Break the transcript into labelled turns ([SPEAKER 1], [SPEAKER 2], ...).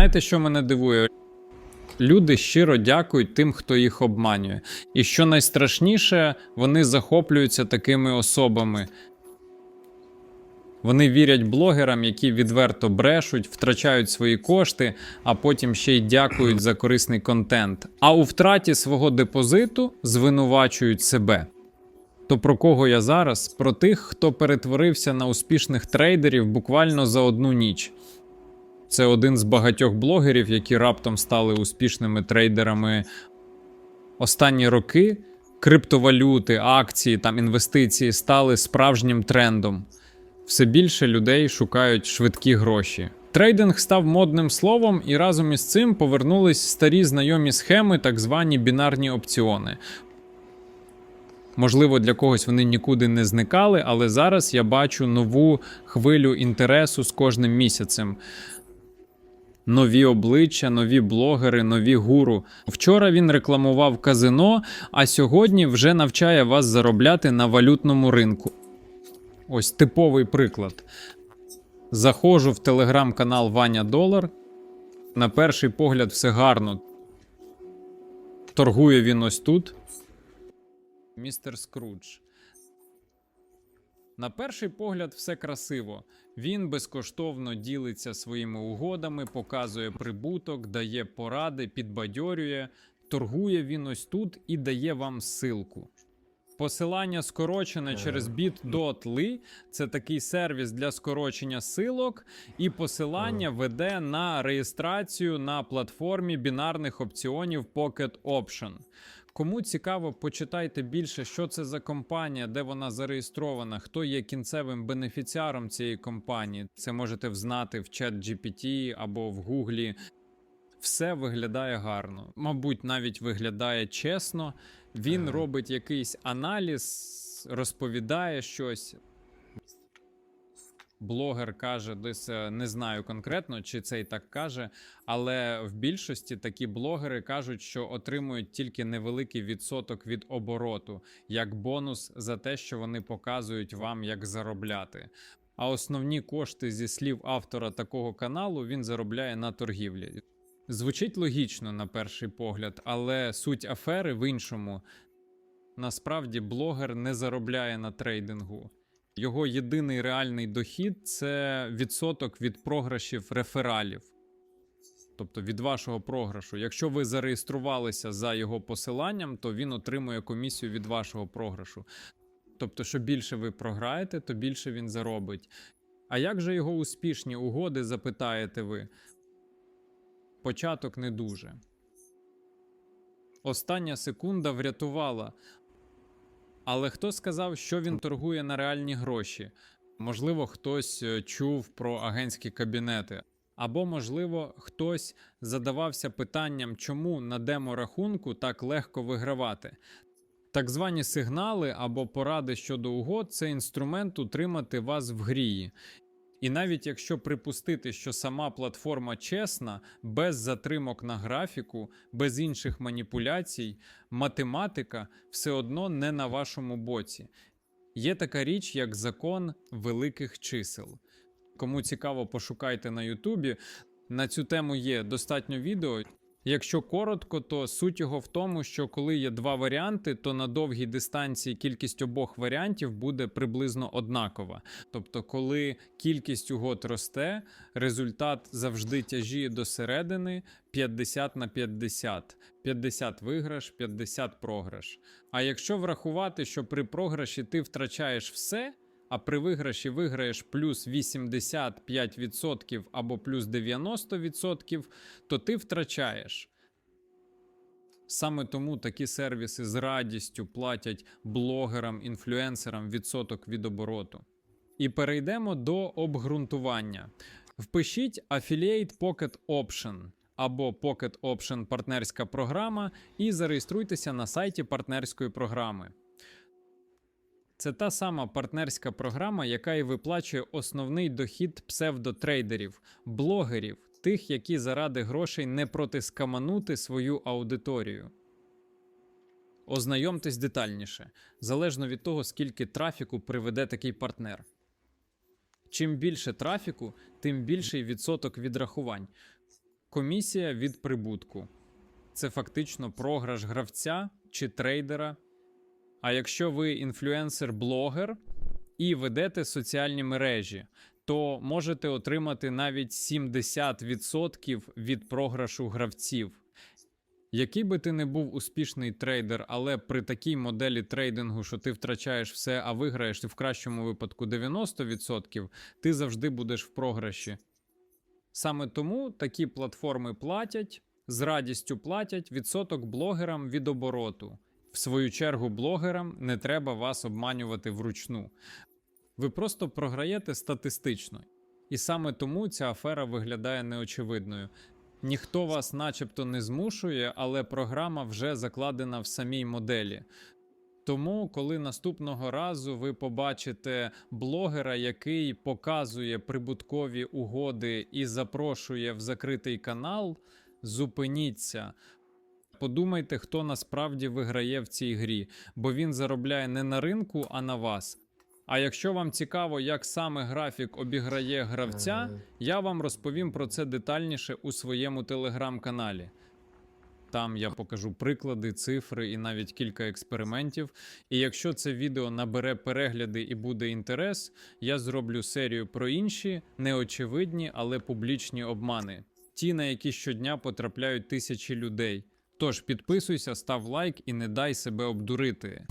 [SPEAKER 1] Знаєте, що мене дивує? Люди щиро дякують тим, хто їх обманює. І що найстрашніше, вони захоплюються такими особами. Вони вірять блогерам, які відверто брешуть, втрачають свої кошти, а потім ще й дякують за корисний контент. А у втраті свого депозиту звинувачують себе. То про кого я зараз? Про тих, хто перетворився на успішних трейдерів буквально за одну ніч. Це один з багатьох блогерів, які раптом стали успішними трейдерами останні роки. Криптовалюти, акції, там інвестиції стали справжнім трендом. Все більше людей шукають швидкі гроші. Трейдинг став модним словом, і разом із цим повернулись старі знайомі схеми, так звані бінарні опціони. Можливо, для когось вони нікуди не зникали, але зараз я бачу нову хвилю інтересу з кожним місяцем. Нові обличчя, нові блогери, нові гуру. Вчора він рекламував казино, а сьогодні вже навчає вас заробляти на валютному ринку. Ось типовий приклад. Заходжу в телеграм-канал Ваня Долар. На перший погляд, все гарно. Торгує він ось тут. Містер Скрудж. На перший погляд, все красиво. Він безкоштовно ділиться своїми угодами, показує прибуток, дає поради, підбадьорює. Торгує він ось тут і дає вам ссылку. Посилання скорочене через bit.ly – це такий сервіс для скорочення силок, і посилання веде на реєстрацію на платформі бінарних опціонів Pocket Option. Кому цікаво, почитайте більше, що це за компанія, де вона зареєстрована, хто є кінцевим бенефіціаром цієї компанії. Це можете взнати в чат GPT або в Гуглі. Все виглядає гарно. Мабуть, навіть виглядає чесно. Він
[SPEAKER 2] Ага.
[SPEAKER 1] робить якийсь аналіз, розповідає щось. Блогер каже, десь е, не знаю конкретно, чи це і так каже, але в більшості такі блогери кажуть, що отримують тільки невеликий відсоток від обороту, як бонус за те, що вони показують вам, як заробляти. А основні кошти зі слів автора такого каналу він заробляє на торгівлі. Звучить логічно на перший погляд, але суть афери в іншому. Насправді блогер не заробляє на трейдингу. Його єдиний реальний дохід це відсоток від програшів рефералів. Тобто від вашого програшу. Якщо ви зареєструвалися за його посиланням, то він отримує комісію від вашого програшу. Тобто, що більше ви програєте, то більше він заробить. А як же його успішні угоди, запитаєте ви? Початок не дуже. Остання секунда врятувала. Але хто сказав, що він торгує на реальні гроші? Можливо, хтось е, чув про агентські кабінети. Або, можливо, хтось задавався питанням, чому на демо-рахунку так легко вигравати. Так звані сигнали або поради щодо угод це інструмент утримати вас в грії. І навіть якщо припустити, що сама платформа чесна, без затримок на графіку, без інших маніпуляцій, математика все одно не на вашому боці. Є така річ, як закон великих чисел. Кому цікаво, пошукайте на Ютубі. На цю тему є достатньо відео. Якщо коротко, то суть його в тому, що коли є два варіанти, то на довгій дистанції кількість обох варіантів буде приблизно однакова. Тобто, коли кількість угод росте, результат завжди тяжіє до середини 50 на 50. 50 виграш, 50 програш. А якщо врахувати, що при програші ти втрачаєш все, а при виграші виграєш плюс 85% або плюс 90%, то ти втрачаєш. Саме тому такі сервіси з радістю платять блогерам, інфлюенсерам відсоток від обороту. І перейдемо до обґрунтування. Впишіть Affiliate Pocket Option або Pocket Option партнерська програма і зареєструйтеся на сайті партнерської програми. Це та сама партнерська програма, яка і виплачує основний дохід псевдотрейдерів, блогерів, тих, які заради грошей не протискаманути свою аудиторію. Ознайомтесь детальніше, залежно від того, скільки трафіку приведе такий партнер. Чим більше трафіку, тим більший відсоток відрахувань. Комісія від прибутку це фактично програш гравця чи трейдера. А якщо ви інфлюенсер-блогер і ведете соціальні мережі, то можете отримати навіть 70% від програшу гравців. Який би ти не був успішний трейдер, але при такій моделі трейдингу, що ти втрачаєш все, а виграєш ти в кращому випадку 90%, ти завжди будеш в програші. Саме тому такі платформи платять, з радістю платять відсоток блогерам від обороту. В свою чергу, блогерам не треба вас обманювати вручну. Ви просто програєте статистично. І саме тому ця афера виглядає неочевидною. Ніхто вас, начебто, не змушує, але програма вже закладена в самій моделі. Тому, коли наступного разу ви побачите блогера, який показує прибуткові угоди і запрошує в закритий канал, зупиніться. Подумайте, хто насправді виграє в цій грі, бо він заробляє не на ринку, а на вас. А якщо вам цікаво, як саме графік обіграє гравця, я вам розповім про це детальніше у своєму телеграм-каналі. Там я покажу приклади, цифри і навіть кілька експериментів. І якщо це відео набере перегляди і буде інтерес, я зроблю серію про інші неочевидні, але публічні обмани, ті, на які щодня потрапляють тисячі людей. Тож підписуйся, став лайк і не дай себе обдурити.